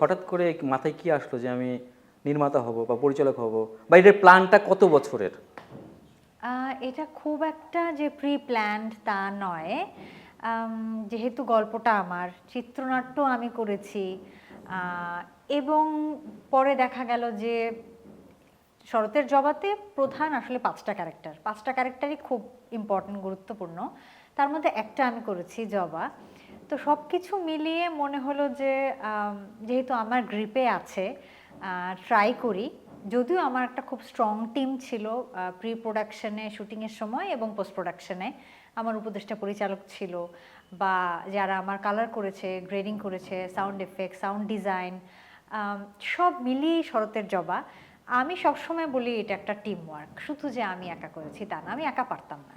হঠাৎ করে মাথায় কি আসলো যে আমি নির্মাতা হব বা পরিচালক হব? বা এটার প্ল্যানটা কত বছরের? এটা খুব একটা যে প্রি প্ল্যান্ড তা নয়। যেহেতু গল্পটা আমার, চিত্রনাট্য আমি করেছি। এবং পরে দেখা গেল যে শরতের জবাতে প্রধান আসলে পাঁচটা ক্যারেক্টার পাঁচটা ক্যারেক্টারই খুব ইম্পর্টেন্ট গুরুত্বপূর্ণ। তার মধ্যে একটা আমি করেছি জবা। তো সব কিছু মিলিয়ে মনে হলো যে যেহেতু আমার গ্রিপে আছে ট্রাই করি। যদিও আমার একটা খুব স্ট্রং টিম ছিল প্রি প্রোডাকশনে শুটিংয়ের সময় এবং পোস্ট প্রোডাকশনে আমার উপদেষ্টা পরিচালক ছিল বা যারা আমার কালার করেছে গ্রেডিং করেছে সাউন্ড এফেক্ট সাউন্ড ডিজাইন সব মিলিয়েই শরতের জবা। আমি সবসময় বলি এটা একটা টিম ওয়ার্ক শুধু যে আমি একা করেছি তা না, আমি একা পারতাম না।